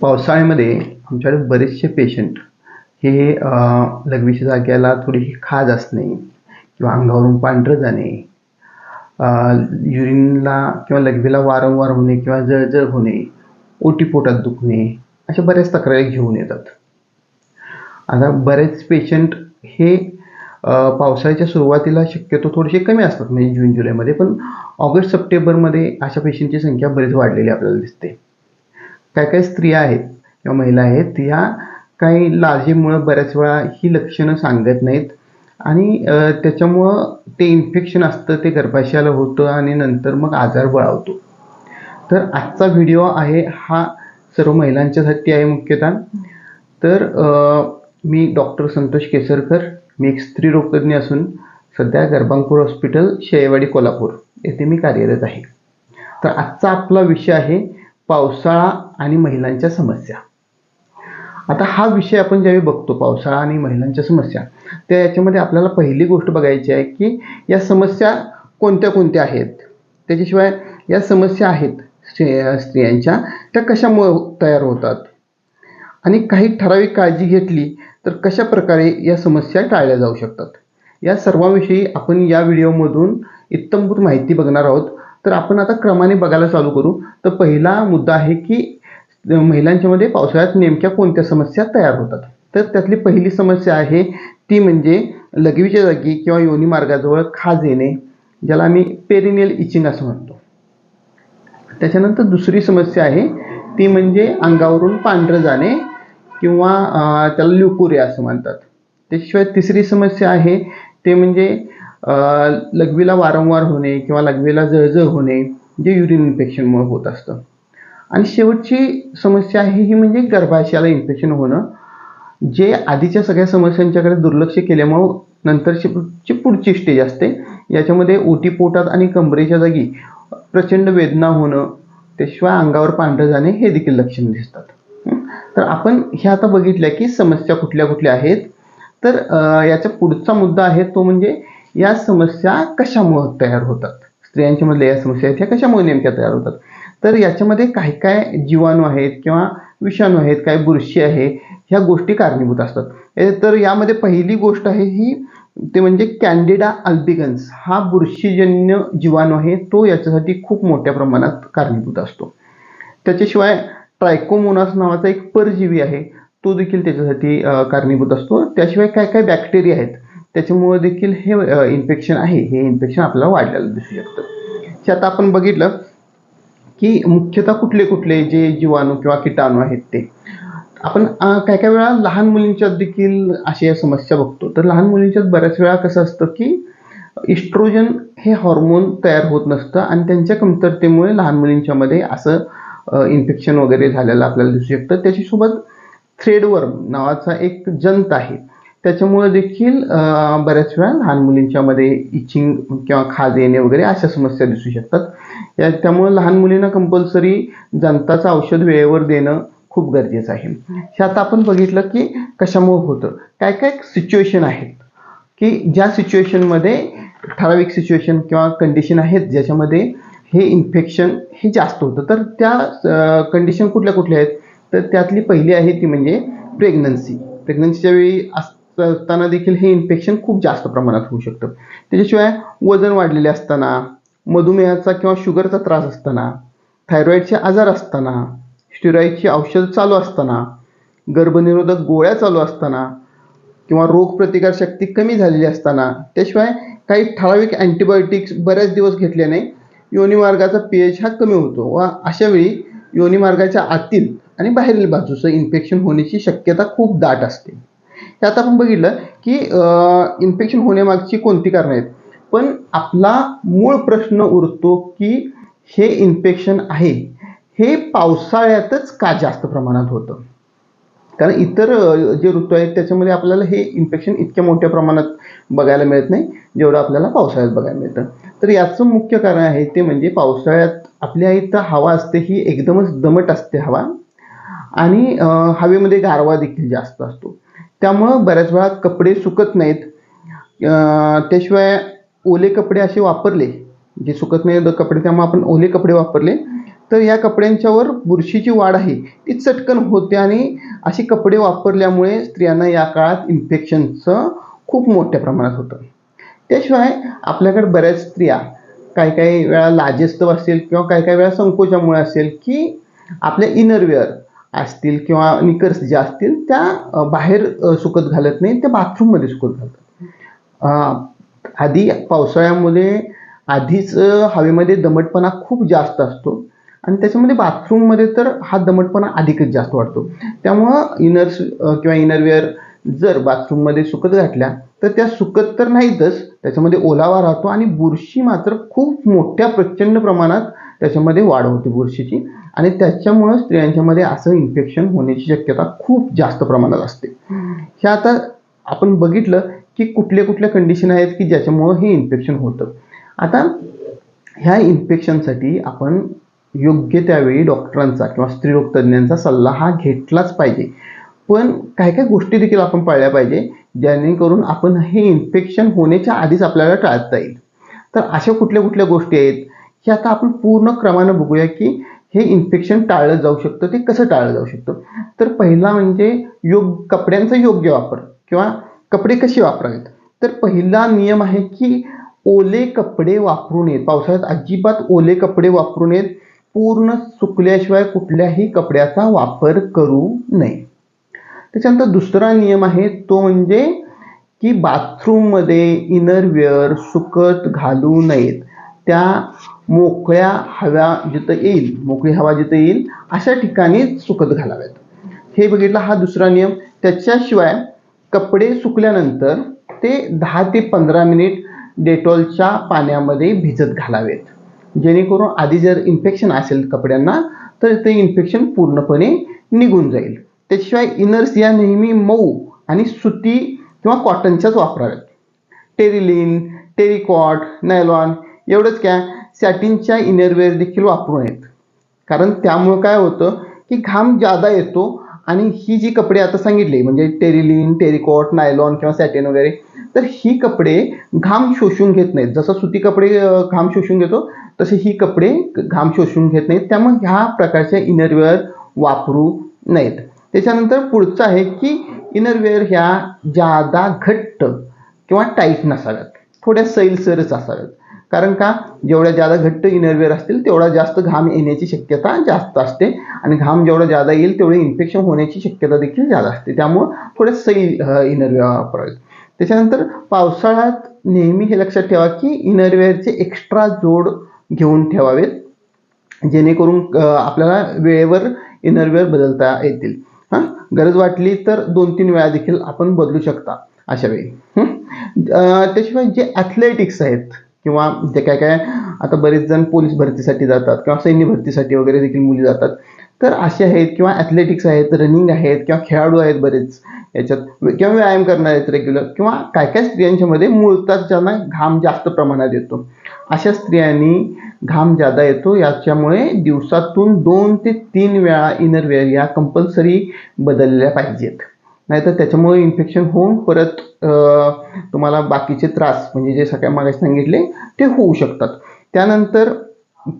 पावसाळ्यामध्ये आमच्याकडे बरेचसे पेशंट हे लघवीच्या जाग्याला थोडीशी खाज असणे किंवा अंगावरून पांढरं जाणे युरिनला किंवा लघवीला वारंवार होणे किंवा जळजळ होणे ओटी पोटात दुखणे अशा बऱ्याच तक्रारी घेऊन येतात. आता बरेच पेशंट हे पावसाळ्याच्या सुरुवातीला शक्यतो थोडेसे कमी असतात म्हणजे जून जुलैमध्ये पण ऑगस्ट सप्टेंबरमध्ये अशा पेशंटची संख्या बरीच वाढलेली आपल्याला दिसते. काय काय स्त्रिया आहेत किंवा महिला आहेत ह्या काही लाजेमुळं बऱ्याच वेळा ही लक्षणं सांगत नाहीत. आणि त्याच्यामुळं ते इन्फेक्शन असतं ते गर्भाशयाला होतं आणि नंतर मग आजार बळावतो तर आजचा व्हिडिओ आहे हा सर्व महिलांच्यासाठी आहे मुख्यतः. तर मी डॉक्टर संतोष केसरकर मी एक स्त्रीरोगतज्ञ असून सध्या गर्भांकूर हॉस्पिटल शेळेवाडी कोल्हापूर येथे मी कार्यरत आहे. तर आजचा आपला विषय आहे पावसाळा आणि महिलांच्या समस्या. आता हा विषय आपण ज्यावेळी बघतो पावसाळा आणि महिलांच्या समस्या त्या याच्यामध्ये आपल्याला पहिली गोष्ट बघायची आहे की या समस्या कोणत्या कोणत्या आहेत? त्याच्याशिवाय या समस्या आहेत स्त्रियांच्या त्या कशामुळे तयार होतात? आणि काही ठराविक काळजी घेतली तर कशा प्रकारे या समस्या टाळल्या जाऊ शकतात? या सर्वांविषयी आपण या व्हिडिओमधून इत्तमभूत माहिती बघणार आहोत. तर आपण आता क्रमाने बघायला चालू करू. तर पहिला मुद्दा आहे की महिलांच्यामध्ये पावसाळ्यात नेमक्या कोणत्या समस्या तयार होतात? तर त्यातली पहिली समस्या आहे ती म्हणजे लघवीच्या जागी किंवा योनी मार्गाजवळ खाज येणे ज्याला आम्ही पेरिनियल इचिंग असं म्हणतो. त्याच्यानंतर दुसरी समस्या आहे ती म्हणजे अंगावरून पांढरं जाणे किंवा त्याला ल्युकुरिया असं म्हणतात. त्याशिवाय तिसरी समस्या आहे ते म्हणजे लघवीला वारंवार होणे किंवा लघवीला जळजळ होणे जे युरिन इन्फेक्शनमुळे होत असतं. आणि शेवटची समस्या आहे ही म्हणजे गर्भाशयाला इन्फेक्शन होणं. जे आधीच्या सगळ्या समस्यांच्याकडे दुर्लक्ष केल्यामुळं नंतरची पुढची स्टेज असते. याच्यामध्ये ओटी पोटात आणि कंबरेच्या जागी प्रचंड वेदना होणं त्याशिवाय अंगावर पांढरं जाणे हे देखील लक्षण दिसतात. तर आपण हे आता बघितलं की समस्या कुठल्या कुठल्या आहेत. तर याचा पुढचा मुद्दा आहे तो म्हणजे या समस्या कशामुळे तयार होतात? स्त्रियांच्यामधल्या या समस्या आहेत ह्या कशामुळे नेमक्या तयार होतात? तर याच्यामध्ये काय काय जीवाणू आहेत किंवा विषाणू आहेत काय बुरशी आहे ह्या गोष्टी कारणीभूत असतात. तर यामध्ये पहिली गोष्ट आहे ही ते म्हणजे कॅन्डिडा अल्बिगन्स हा बुरशीजन्य जीवाणू आहे तो याच्यासाठी खूप मोठ्या प्रमाणात कारणीभूत असतो. त्याच्याशिवाय ट्रायकोमोनास नावाचा एक परजीवी आहे तो देखील त्याच्यासाठी कारणीभूत असतो. त्याशिवाय काय काय बॅक्टेरिया आहेत त्याच्यामुळे देखील हे इन्फेक्शन आहे. हे इन्फेक्शन आपल्याला वाढलेलं दिसू शकतं. हे आता आपण बघितलं की मुख्यतः कुठले कुठले जे जीवाणू किंवा किटाणू आहेत ते. आपण काय काय वेळा लहान मुलींच्यात देखील अशा समस्या बघतो. तर लहान मुलींच्यात बऱ्याच वेळा कसं असतं की इस्ट्रोजन हे हॉर्मोन तयार होत नसतं आणि त्यांच्या कमतरतेमुळे लहान मुलींच्यामध्ये असं इन्फेक्शन वगैरे झालेलं आपल्याला दिसू शकतं. त्याच्यासोबत थ्रेडवर्म नावाचा एक जंत आहे. त्याच्यामुळे देखील बऱ्याच वेळा लहान मुलींच्यामध्ये इचिंग किंवा खाज येणे वगैरे अशा समस्या दिसू शकतात. या त्यामुळे लहान मुलींना कंपल्सरी जंताचं औषध वेळेवर देणं खूप गरजेचं आहे. हे आता आपण बघितलं की कशामुळे होतं? काय काय सिच्युएशन आहेत? की ज्या सिच्युएशनमध्ये ठराविक सिच्युएशन किंवा कंडिशन आहेत ज्याच्यामध्ये हे इन्फेक्शन हे जास्त होतं. तर त्या कंडिशन कुठल्या कुठल्या आहेत? तर त्यातली पहिली आहे ती म्हणजे प्रेग्नन्सी प्रेग्नन्सीच्या वेळी असताना देखील हे इन्फेक्शन खूप जास्त प्रमाणात होऊ शकतं. त्याच्याशिवाय वजन वाढलेले असताना मधुमेहाचा किंवा शुगरचा त्रास असताना थायरॉईडचे आजार असताना स्टिरॉईडची औषधं चालू असताना गर्भनिरोधक गोळ्या चालू असताना किंवा रोगप्रतिकारशक्ती कमी झालेली असताना त्याशिवाय काही ठराविक अँटीबायोटिक्स बऱ्याच दिवस घेतल्याने योनिमार्गाचा पी एच हा कमी होतो व अशा वेळी योनिमार्गाच्या आतील आणि बाहेरील बाजूचं इन्फेक्शन होण्याची शक्यता खूप दाट असते. त्यात आपण बघितलं की इन्फेक्शन होण्यामागची कोणती कारणं आहेत? पण आपला मूळ प्रश्न उरतो की हे इन्फेक्शन आहे हे पावसाळ्यातच का जास्त प्रमाणात होतं? कारण इतर जे ऋतू आहेत त्याच्यामध्ये आपल्याला हे इन्फेक्शन इतक्या मोठ्या प्रमाणात बघायला मिळत नाही जेवढं आपल्याला पावसाळ्यात बघायला मिळतं. तर याचं मुख्य कारण आहे ते म्हणजे पावसाळ्यात आपल्या इथं हवा असते ही एकदमच दमट असते हवा. आणि हवेमध्ये गारवा देखील जास्त असतो. त्यामुळं बऱ्याच वेळा कपडे सुकत नाहीत. त्याशिवाय ओले कपडे असे वापरले जे सुकत नाही कपडे त्यामुळे आपण ओले कपडे वापरले. तर या कपड्यांच्यावर बुरशीची वाढ आहे. ती चटकन होते आणि असे कपडे वापरल्यामुळे स्त्रियांना या काळात इन्फेक्शनचं खूप मोठ्या प्रमाणात होतं. त्याशिवाय आपल्याकडे बऱ्याच स्त्रिया काही काही वेळा लाजेस्तव असेल किंवा काही काही वेळा संकोचामुळे असेल की आपल्या इनरवेअर असतील किंवा निकर्स ज्या असतील त्या बाहेर सुकत घालत नाही त्या बाथरूममध्ये सुकत घालतात. आधी पावसाळ्यामध्ये आधीच हवेमध्ये दमटपणा खूप जास्त असतो. आणि त्याच्यामध्ये बाथरूममध्ये तर हा दमटपणा अधिकच जास्त वाढतो. त्यामुळं इनर्स किंवा इनरवेअर जर बाथरूममध्ये सुकत घातल्या तर त्या सुकत तर नाहीतच त्याच्यामध्ये ओलावा राहतो आणि बुरशी मात्र खूप मोठ्या प्रचंड प्रमाणात त्याच्यामध्ये वाढ होते बुरशीची. आणि त्याच्यामुळं स्त्रियांच्यामध्ये असं इन्फेक्शन होण्याची शक्यता खूप जास्त प्रमाणात असते. हे आता आपण बघितलं की कुठल्या कुठल्या कंडिशन आहेत की ज्याच्यामुळं हे इन्फेक्शन होतं. आता ह्या इन्फेक्शनसाठी आपण योग्य त्यावेळी डॉक्टरांचा किंवा स्त्रीरोग तज्ज्ञांचा सल्ला हा घेतलाच पाहिजे. पण काही काही गोष्टी देखील आपण पाळल्या पाहिजे जेणेकरून आपण हे इन्फेक्शन होण्याच्या आधीच आपल्याला टाळता येईल. तर अशा कुठल्या कुठल्या गोष्टी आहेत हे आता आपण पूर्ण क्रमानं बघूया की हे इन्फेक्शन टाळलं जाऊ शकतं ते कसं टाळलं जाऊ शकतं. तर पहिला म्हणजे योग कपड्यांचा योग्य वापर किंवा कपडे कसे वापरावेत? तर पहिला नियम आहे की ओले कपडे वापरू नयेत. पावसाळ्यात अजिबात ओले कपडे वापरू नयेत. पूर्ण सुकल्याशिवाय कुठल्याही कपड्याचा वापर करू नये. त्याच्यानंतर दुसरा नियम आहे तो म्हणजे की बाथरूममध्ये इनरवेअर सुकत घालू नयेत. त्या मोकळ्या हव्या जिथं येईल मोकळी हवा जिथं येईल अशा ठिकाणी सुकत घालाव्यात हे बघितलं हा दुसरा नियम. त्याच्याशिवाय कपडे सुकल्यानंतर ते दहा ते पंधरा मिनिट डेटॉलच्या पाण्यामध्ये भिजत घालावेत. जेणेकरून आधी जर इन्फेक्शन असेल कपड्यांना तर ते इन्फेक्शन पूर्णपणे निघून जाईल. त्याशिवाय इनर्स या नेहमी मऊ आणि सुती किंवा कॉटनच्याच वापराव्यात. टेरिलिन टेरिकॉट नायलॉन एवढंच काय सॅटिनच्या इनरवेअर देखील वापरू नयेत. कारण त्यामुळं काय होतं की घाम जादा येतो आणि ही जी कपडे आता सांगितली म्हणजे टेरिलिन टेरिकॉट नायलॉन किंवा सॅटेन वगैरे तर ही कपडे घाम शोषून घेत नाहीत. जसं सुती कपडे घाम शोषून घेतो तसे ही कपडे घाम शोषून घेत नाहीत. त्यामुळे ह्या प्रकारच्या इनरवेअर वापरू नयेत. त्याच्यानंतर पुढचं आहे की इनरवेअर ह्या जादा घट्ट किंवा टाईट नसाव्यात. थोड्या सैलसरच असाव्यात. कारण का? जेवढ्या जादा घट्ट इनरवेअर असतील तेवढा जास्त घाम येण्याची शक्यता जास्त असते. आणि घाम जेवढा जादा येईल तेवढे इन्फेक्शन होण्याची शक्यता देखील जादा असते. त्यामुळं थोडे सैल इनरवेअर वापरावेत त्याच्यानंतर पावसाळ्यात नेहमी हे लक्षात ठेवा की इनरवेअरचे एक्स्ट्रा जोड घेऊन ठेवावेत. जेणेकरून आपल्याला वेळेवर इनरवेअर बदलता येतील. हां? गरज वाटली तर दोन तीन वेळा देखील आपण बदलू शकता अशा वेळी. त्याशिवाय जे ॲथलेटिक्स आहेत किंवा जे काय काय आता बरेच जण पोलीस भरतीसाठी जातात किंवा सैन्य भरतीसाठी वगैरे देखील मुली जातात. तर असे आहेत किंवा ॲथलेटिक्स आहेत रनिंग आहेत किंवा खेळाडू आहेत बरेच याच्यात किंवा व्यायाम करणारे आहेत रेग्युलर किंवा काय काय स्त्रियांच्यामध्ये मुळतात ज्यांना घाम जास्त प्रमाणात येतो. अशा स्त्रियांनी घाम जादा येतो याच्यामुळे दिवसातून दोन ते तीन वेळा इनरवेअर या कंपल्सरी बदलल्या पाहिजेत. नाहीतर त्याच्यामुळे इन्फेक्शन होऊन परत तुम्हाला बाकीचे त्रास म्हणजे जे सगळ्या मागे सांगितले ते होऊ शकतात. त्यानंतर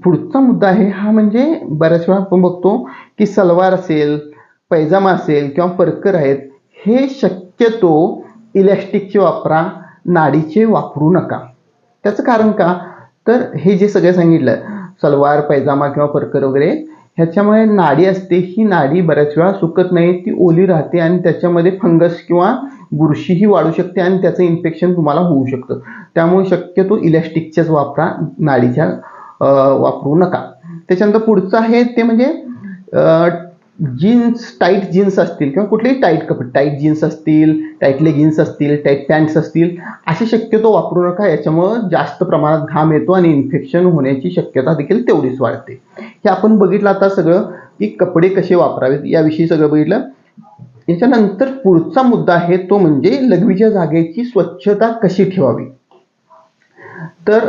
पुढचा मुद्दा आहे हा म्हणजे बऱ्याच वेळा आपण बघतो की सलवार असेल पैजामा असेल किंवा परकर आहेत हे शक्यतो इलॅस्टिकचे वापरा नाडीचे वापरू नका. त्याचं कारण का? तर हे जे सगळं सांगितलं सलवार पैजामा किंवा परकर वगैरे ह्याच्यामुळे नाडी असते ही नाडी बऱ्याच वेळा सुकत नाही ती ओली राहते आणि त्याच्यामध्ये फंगस किंवा बुरशीही वाढू शकते आणि त्याचं इन्फेक्शन तुम्हाला होऊ शकतं. त्यामुळे शक्यतो इलॅस्टिकच्याच वापरा नाडीच्या वापरू नका. त्याच्यानंतर पुढचं आहे ते म्हणजे जीन्स टाईट जीन्स असतील किंवा कुठलेही टाईट कपडे टाईट जीन्स असतील टाईट लेगिन्स असतील टाईट पॅन्ट्स असतील असे शक्यतो वापरू नका. याच्यामुळं जास्त प्रमाणात घाम येतो आणि इन्फेक्शन होण्याची शक्यता देखील तेवढीच वाढते. हे आपण बघितलं आता सगळं की कपडे कसे वापरावेत याविषयी सगळं बघितलं. याच्यानंतर पुढचा मुद्दा आहे तो म्हणजे लघवीच्या जागेची स्वच्छता कशी ठेवावी? तर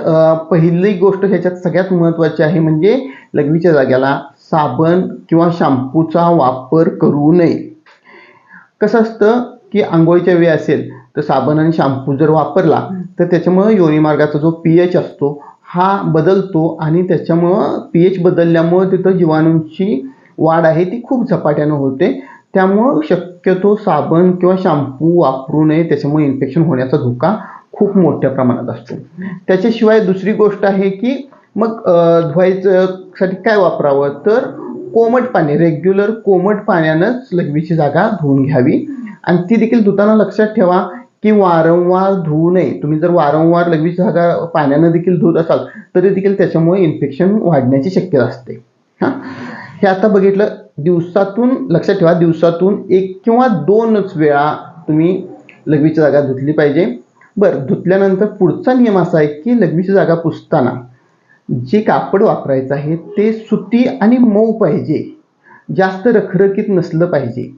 पहिली गोष्ट ह्याच्यात सगळ्यात महत्त्वाची आहे म्हणजे लघवीच्या जाग्याला साबण किंवा शॅम्पूचा वापर करू नये. कसं असतं की आंघोळीच्या वेळी असेल तर साबण आणि शॅम्पू जर वापरला तर त्याच्यामुळे योनी मार्गाचा जो पी एच असतो हा बदलतो आणि त्याच्यामुळं पी एच बदलल्यामुळं तिथं जीवाणूंची वाढ आहे ती खूप झपाट्यानं होते. त्यामुळं शक्यतो साबण किंवा शॅम्पू वापरू नये त्याच्यामुळे इन्फेक्शन होण्याचा धोका खूप मोठ्या प्रमाणात असतो. त्याच्याशिवाय दुसरी गोष्ट आहे की मग धुवायचं साठी काय वापरावं? तर कोमट पाणी रेग्युलर कोमट पाण्यानंच लघवीची जागा धुवून घ्यावी. आणि ती देखील धुताना लक्षात ठेवा की वारंवार धुवू नये. तुम्ही जर वारंवार लघवीची जागा पाण्यानं देखील धुत असाल तरी देखील त्याच्यामुळे इन्फेक्शन वाढण्याची शक्यता असते. हां? हे आता बघितलं दिवसातून लक्षात ठेवा दिवसातून एक किंवा दोनच वेळा तुम्ही लघवीची जागा धुतली पाहिजे. बरं धुतल्यानंतर पुढचा नियम असा आहे की लघवीची जागा पुसताना जे कापड वापरायचं आहे ते सुती आणि मऊ पाहिजे. जास्त रखरखीत नसलं पाहिजे.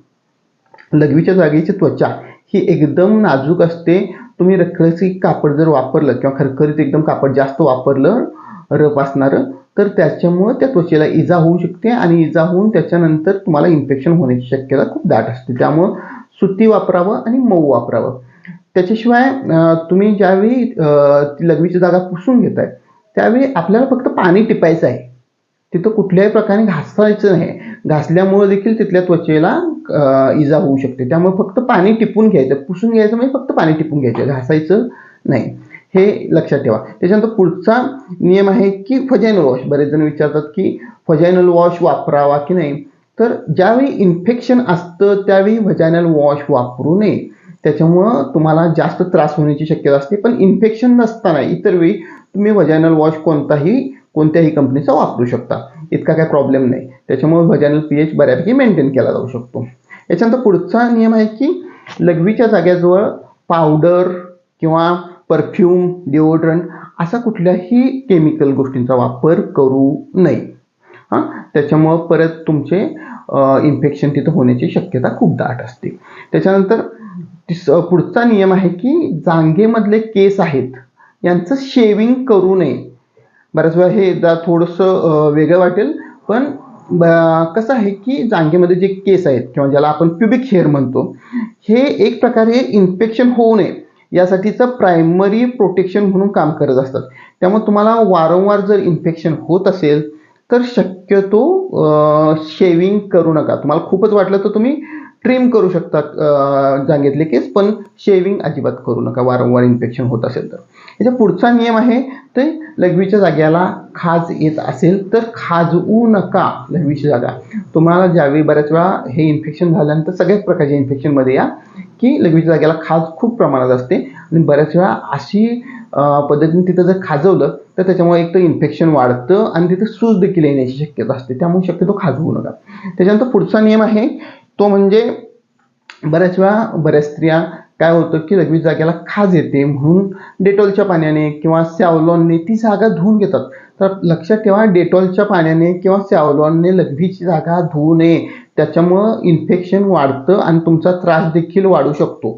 लघवीच्या जागेची त्वचा ही एकदम नाजूक असते. तुम्ही रखरखी कापड जर वापरलं किंवा खरखरीत एकदम कापड जास्त वापरलं रफ असणारं तर त्याच्यामुळं त्या त्वचेला इजा होऊ शकते आणि इजा होऊन त्याच्यानंतर तुम्हाला इन्फेक्शन होण्याची शक्यता खूप दाट असते. त्यामुळं सुती वापरावं आणि मऊ वापरावं. त्याच्याशिवाय तुम्ही ज्यावेळी ती लघवीची जागा पुसून घेताय त्यावेळी आपल्याला फक्त पाणी टिपायचं आहे. तिथं कुठल्याही प्रकारे घासायचं नाही. घासल्यामुळे देखील तिथल्या त्वचेला इजा होऊ शकते. त्यामुळे फक्त पाणी टिपून घ्यायचं. पुसून घ्यायचं म्हणजे फक्त पाणी टिपून घ्यायचं. घासायचं नाही. हे लक्षात ठेवा. त्याच्यानंतर पुढचा नियम आहे की फजायनल वॉश. बरेच जण विचारतात की फजायनल वॉश वापरावा की नाही? तर ज्यावेळी इन्फेक्शन असतं त्यावेळी व्हजायनल वॉश वापरू नये. त्याच्यामुळं तुम्हाला जास्त त्रास होण्याची शक्यता असते. पण इन्फेक्शन नसताना इतर वेळी तुम्ही व्हजायनल वॉश कोणताही कोणत्याही कंपनीचा वापरू शकता. इतका काय प्रॉब्लेम नाही. त्याच्यामुळे व्हजायनल पी एच बऱ्यापैकी मेंटेन केला जाऊ शकतो. याच्यानंतर पुढचा नियम आहे की लघवीच्या जाग्याजवळ पावडर किंवा परफ्यूम डिओड्रंट असा कुठल्याही केमिकल गोष्टींचा वापर करू नये. हां? त्याच्यामुळं परत तुमचे इन्फेक्शन तिथं होण्याची शक्यता खूप दाट असते. त्याच्यानंतर तिस पुढचा नियम आहे की जांघेमधले केस आहेत यांचं शेविंग करू नये. बऱ्याच वेळा हे एकदा थोडंसं वेगळं वाटेल पण कसं आहे की जांघेमध्ये जे केस आहेत किंवा ज्याला आपण प्युबिक हेअर म्हणतो हे एक प्रकारे इन्फेक्शन होऊ नये. यासाठीचं प्रायमरी प्रोटेक्शन म्हणून काम करत असतात. त्यामुळे तुम्हाला वारंवार जर इन्फेक्शन होत असेल तर शक्यतो शेविंग करू नका. तुम्हाला खूपच वाटलं तर तुम्ही ट्रिम करू शकता जांगेतले जांघेतले केस पण शेविंग अजिबात करू नका. वारंवार इन्फेक्शन होत असेल तर. याचा पुढचा नियम आहे ते लघवीच्या जाग्याला खाज येत असेल तर खाजवू नका लघवीची जागा. तुम्हाला ज्यावेळी बऱ्याच वेळा हे इन्फेक्शन झाल्यानंतर सगळ्याच प्रकारच्या इन्फेक्शनमध्ये या की लघवीच्या जाग्याला खाज खूप प्रमाणात असते. आणि बऱ्याच वेळा अशी पद्धतीने तिथं जर खाजवलं तर त्याच्यामुळे एक तर इन्फेक्शन वाढतं आणि तिथं सूज देखील येण्याची शक्यता असते. त्यामुळे शक्यतो खाजवू नका. त्याच्यानंतर पुढचा नियम आहे तो म्हणजे बऱ्याच वेळा बऱ्याच स्त्रिया काय होतं की लघवी जागेला खाज येते म्हणून डेटॉलच्या पाण्याने किंवा सॅवलॉनने ती जागा धुवून घेतात. तर लक्षात ठेवा डेटॉलच्या पाण्याने किंवा सॅवलॉनने लघवीची जागा धुवू नये. त्याच्यामुळं इन्फेक्शन वाढतं आणि तुमचा त्रास देखील वाढू शकतो.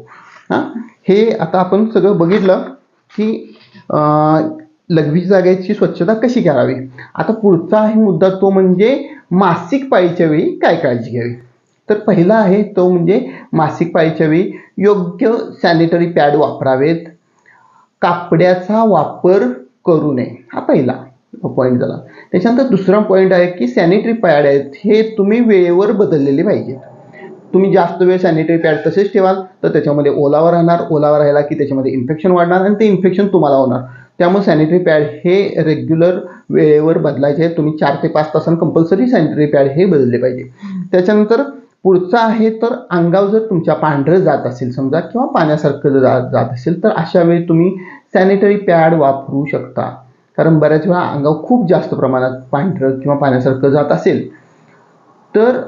हां? हे आता आपण सगळं बघितलं की लघवी जागेची स्वच्छता कशी करावी? आता पुढचा आहे मुद्दा तो म्हणजे मासिक पाळीच्या वेळी काय काळजी घ्यावी? तर पहिला आहे तो म्हणजे मासिक पाळीच्या वेळी योग्य सॅनिटरी पॅड वापरावेत. कापड्याचा वापर करू नये. हा पहिला पॉईंट झाला. त्याच्यानंतर दुसरा पॉईंट आहे की सॅनिटरी पॅड आहेत हे तुम्ही वेळेवर बदललेले पाहिजेत. तुम्ही जास्त वेळ सॅनिटरी पॅड तसेच ठेवाल तर त्याच्यामध्ये ओलावा राहणार. ओलावा राहिला की त्याच्यामध्ये इन्फेक्शन वाढणार आणि ते इन्फेक्शन तुम्हाला होणार. त्यामुळे सॅनिटरी पॅड हे रेग्युलर वेळेवर बदलायचे. तुम्ही चार ते पाच तासांनी कंपल्सरी सॅनिटरी पॅड हे बदलले पाहिजे. त्याच्यानंतर पुढचं आहे तर अंगावर जर तुमच्या पांढरं जात असेल समजा किंवा पाण्यासारखं जर जात जात असेल तर अशा वेळी तुम्ही सॅनिटरी पॅड वापरू शकता. कारण बऱ्याच वेळा अंगावर खूप जास्त प्रमाणात पांढरं किंवा पाण्यासारखं जात असेल तर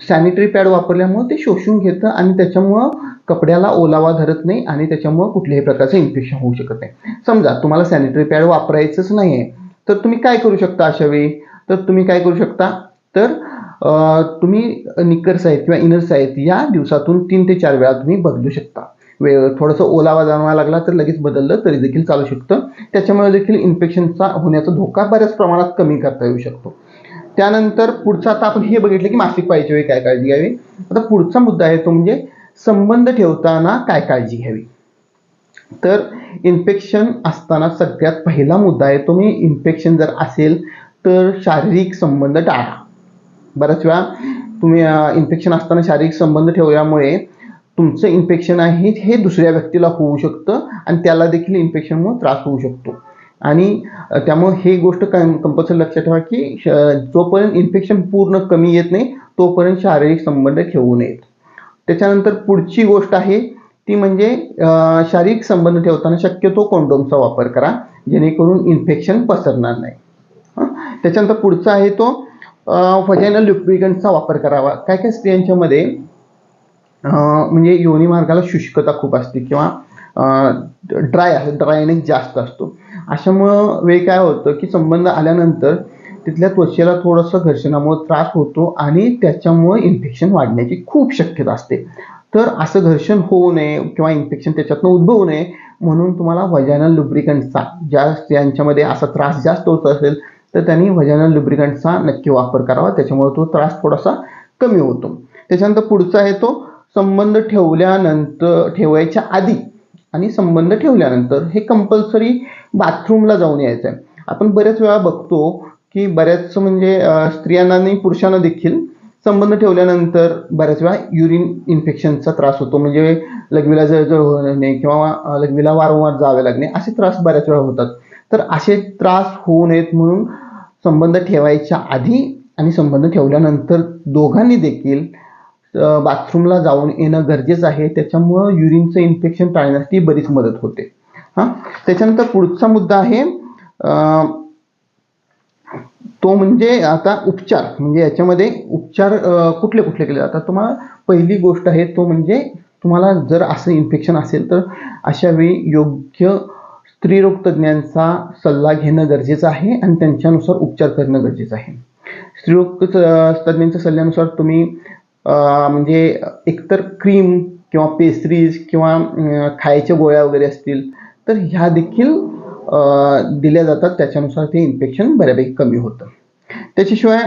सॅनिटरी पॅड वापरल्यामुळं ते शोषून घेतं आणि त्याच्यामुळं कपड्याला ओलावा धरत नाही आणि त्याच्यामुळं कुठल्याही प्रकारचं इन्फेक्शन होऊ शकत नाही. समजा तुम्हाला सॅनिटरी पॅड वापरायचंच नाही आहे तर तुम्ही काय करू शकता अशा वेळी? तर तुम्ही काय करू शकता? तर तुम्ही निकर्स आहेत किंवा इनर्स आहेत या दिवसातून तीन ते चार वेळा तुम्ही बदलू शकता. वेळ थोडंसं ओलावा जाणवा लागला तर लगेच बदललं तरी देखील चालू शकतं. त्याच्यामुळे देखील इन्फेक्शनचा होण्याचा धोका बऱ्याच प्रमाणात कमी करता येऊ शकतो. त्यानंतर पुढचं आता आपण हे बघितलं की मासिक पाळीच्या वेळी काय काळजी घ्यावी? आता पुढचा मुद्दा आहे तो म्हणजे संबंध ठेवताना काय काळजी घ्यावी? तर इन्फेक्शन असताना सगळ्यात पहिला मुद्दा आहे तो म्हणजे इन्फेक्शन जर असेल तर शारीरिक संबंध टाळा. बऱ्याच वेळा तुम्ही इन्फेक्शन असताना शारीरिक संबंध ठेवल्यामुळे तुमचं इन्फेक्शन आहे हे दुसऱ्या व्यक्तीला होऊ शकतं आणि त्याला देखील इन्फेक्शनमुळे त्रास होऊ शकतो. आणि त्यामुळे हे गोष्ट कंपल्सरी लक्षात ठेवा की श- जोपर्यंत इन्फेक्शन पूर्ण कमी येत नाही तोपर्यंत शारीरिक संबंध ठेवू नयेत. त्याच्यानंतर पुढची गोष्ट आहे ती म्हणजे शारीरिक संबंध ठेवताना शक्यतो कॉन्डोमचा वापर करा जेणेकरून इन्फेक्शन पसरणार नाही. त्याच्यानंतर पुढचा आहे तो व्हजायनल लुब्रिकंटचा वापर करावा. काय काय स्त्रियांच्यामध्ये म्हणजे योनी मार्गाला शुष्कता खूप असते किंवा ड्राय असतो ड्रायनेस जास्त असतो. अशामुळं वेळ काय होतं की संबंध आल्यानंतर तिथल्या त्वचेला थोडंसं घर्षणामुळे त्रास होतो आणि त्याच्यामुळे इन्फेक्शन वाढण्याची खूप शक्यता असते. तर असं घर्षण होऊ नये किंवा इन्फेक्शन त्याच्यातनं उद्भवू नये म्हणून तुम्हाला वजायनल लुब्रिकंटचा ज्या स्त्रियांच्यामध्ये असा त्रास जास्त होत असेल तर त्यांनी वजानल लुब्रिकंटचा नक्की वापर करावा. त्याच्यामुळे तो त्रास थोडासा कमी होतो. त्याच्यानंतर पुढचा आहे तो संबंध ठेवल्यानंतर ठेवायच्या आधी आणि संबंध ठेवल्यानंतर हे कंपल्सरी बाथरूमला जाऊन यायचं आहे आपण बऱ्याच वेळा बघतो की बऱ्याच म्हणजे स्त्रियांना आणि पुरुषांना देखील संबंध ठेवल्यानंतर बऱ्याच वेळा युरिन इन्फेक्शनचा त्रास होतो. म्हणजे लघवीला जळजळ होणे किंवा लघवीला वारंवार जावे लागणे असे त्रास बऱ्याच वेळा होतात. तर असे त्रास होऊ नयेत म्हणून संबंध ठेवायच्या आधी आणि संबंध ठेवल्यानंतर दोघांनी देखील बाथरूमला जाऊन येणं गरजेचं आहे. त्याच्यामुळं युरिनचं इन्फेक्शन टाळण्यासाठी बरीच मदत होते. हां? त्याच्यानंतर पुढचा मुद्दा आहे तो म्हणजे आता उपचार. म्हणजे याच्यामध्ये उपचार कुठले कुठले केले जातात? तुम्हाला पहिली गोष्ट आहे तो म्हणजे तुम्हाला जर असं इन्फेक्शन असेल तर अशा वेळी योग्य स्त्रीरोग तज्ज्ञांचा सल्ला घेणं गरजेचं आहे आणि त्यांच्यानुसार उपचार करणं गरजेचं आहे. स्त्रीरोग तज्ज्ञांच्या सल्ल्यानुसार तुम्ही म्हणजे एकतर क्रीम किंवा पेस्ट्रीज किंवा खायच्या गोळ्या वगैरे असतील तर ह्या देखील दिल्या जातात. त्याच्यानुसार ते इन्फेक्शन बऱ्यापैकी कमी होतं. त्याच्याशिवाय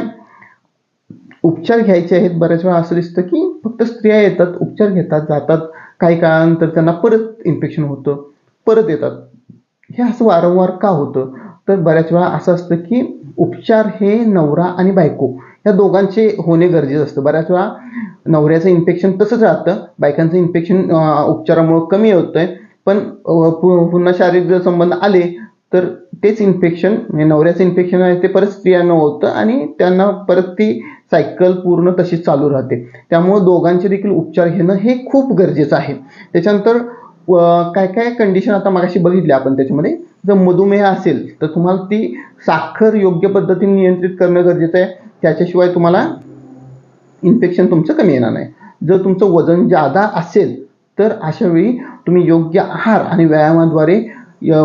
उपचार घ्यायचे आहेत. बऱ्याच वेळा असं दिसतं की फक्त स्त्रिया येतात उपचार घेतात जातात. काही काळानंतर त्यांना परत इन्फेक्शन होतं परत येतात. हे असं वारंवार का होतं? तर बऱ्याच वेळा असं असतं की उपचार हे नवरा आणि बायको या दोघांचे होणे गरजेचं असतं. बऱ्याच वेळा नवऱ्याचं इन्फेक्शन तसंच राहतं. बायकांचं इन्फेक्शन उपचारामुळे कमी होतंय. पण पु- पुन्हा शारीरिक जर संबंध आले तर तेच इन्फेक्शन म्हणजे नवऱ्याचं इन्फेक्शन आहे ते परत स्त्रियांना होतं आणि त्यांना परत ती सायकल पूर्ण तशीच चालू राहते. त्यामुळे दोघांचे देखील उपचार घेणं हे खूप गरजेचं आहे. त्याच्यानंतर काय काय कंडिशन आता मगाशी बघितली आपण त्याच्यामध्ये? जर मधुमेह असेल तर तुम्हाला ती साखर योग्य पद्धतीने नियंत्रित करणं गरजेचं आहे. त्याच्याशिवाय तुम्हाला इन्फेक्शन तुमचं कमी येणार नाही. जर तुमचं वजन जादा असेल तर अशा वेळी तुम्ही योग्य आहार आणि व्यायामाद्वारे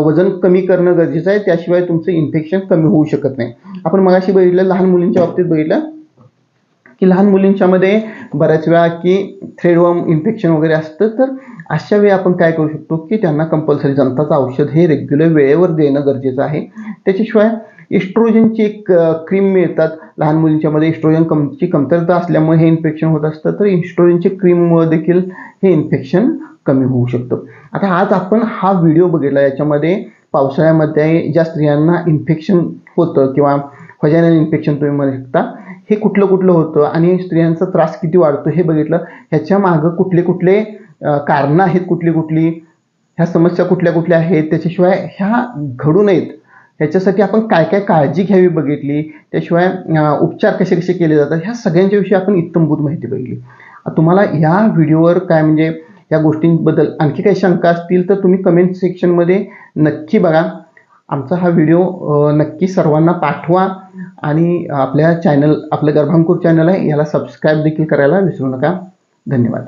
वजन कमी करणं गरजेचं आहे. त्याशिवाय तुमचं इन्फेक्शन कमी होऊ शकत नाही. आपण मगाशी बघितलं लहान मुलींच्या बाबतीत बघितलं की लहान मुलींच्यामध्ये बऱ्याच वेळा की थ्रेडवर्म इन्फेक्शन वगैरे असतं तर अशा वेळी आपण काय करू शकतो की त्यांना कंपल्सरी जनताचं औषध हे रेग्युलर वेळेवर देणं गरजेचं आहे. त्याच्याशिवाय इस्ट्रोजनची एक क्रीम मिळतात. लहान मुलींच्यामध्ये इस्ट्रोजन कमची कमतरता असल्यामुळे हे इन्फेक्शन होत असतं. तर इस्ट्रोजनची क्रीममुळे देखील हे इन्फेक्शन कमी होऊ शकतं. आता आज आपण हा व्हिडिओ बघितला. याच्यामध्ये पावसाळ्यामध्ये ज्या स्त्रियांना इन्फेक्शन होतं किंवा फजायनल इन्फेक्शन तुम्ही म्हणू शकता. हे कुठलं कुठलं होतं आणि स्त्रियांचा त्रास किती वाढतो हे बघितलं. ह्याच्या मागं कुठले कुठले कारणं आहेत कुठली कुठली ह्या समस्या कुठल्या कुठल्या आहेत त्याच्याशिवाय ह्या घडू नयेत. ह्याच्यासाठी आपण काय काय काळजी घ्यावी बघितली त्याशिवाय उपचार कसे कसे केले जातात ह्या सगळ्यांच्या विषयी आपण इत्तमभूत माहिती बघितली. तुम्हाला या व्हिडिओवर काय म्हणजे या गोष्टींबद्दल आणखी काही शंका असतील तर तुम्ही कमेंट सेक्शनमध्ये नक्की बघा. आमचा हा व्हिडिओ नक्की सर्वांना पाठवा. आणि आपल्या चॅनल आपलं गर्भांकूर चॅनल आहे याला सबस्क्राईब देखील करायला विसरू नका. धन्यवाद.